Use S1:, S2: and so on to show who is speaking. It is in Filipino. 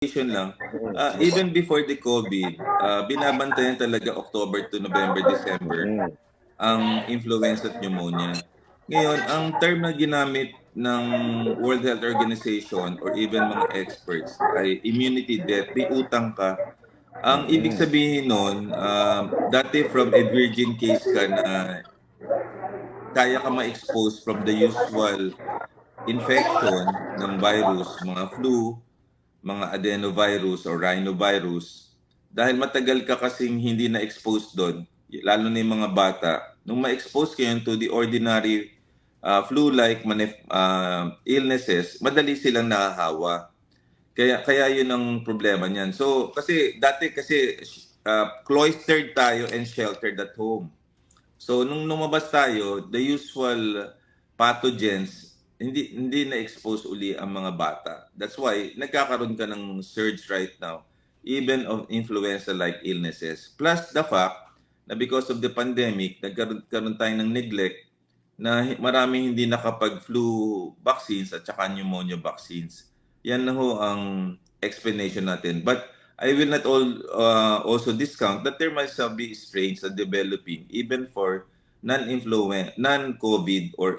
S1: clarification lang, ah, even before the COVID, ah, binabantayan talaga October to November, December
S2: Mm.
S1: ang influenza at pneumonia. Ngayon, ang term na ginamit ng World Health Organization or even mga experts ay immunity debt, may utang ka. Ang ibig sabihin nun, ah, dati from a virgin case ka na kaya ka ma-expose from the usual infection ng virus, mga flu, mga adenovirus or rhinovirus, dahil matagal ka kasing hindi na-expose doon, lalo na yung mga bata, nung ma-expose kayo to the ordinary uh, flu-like manif- uh, illnesses, madali silang nahahawa. Kaya kaya 'yun ang problema niyan. So kasi dati kasi uh, cloistered tayo and sheltered at home. So nung lumabas tayo, the usual pathogens hindi hindi na-expose uli ang mga bata. That's why nagkakaroon ka ng surge right now even of influenza like illnesses. Plus the fact na because of the pandemic, nagkaroon, tayo ng neglect na maraming hindi nakapag-flu vaccines at saka pneumonia vaccines. Yan na ho ang explanation natin. But I will not all uh, also discount that there might be strains na developing even for non-influent, non-COVID or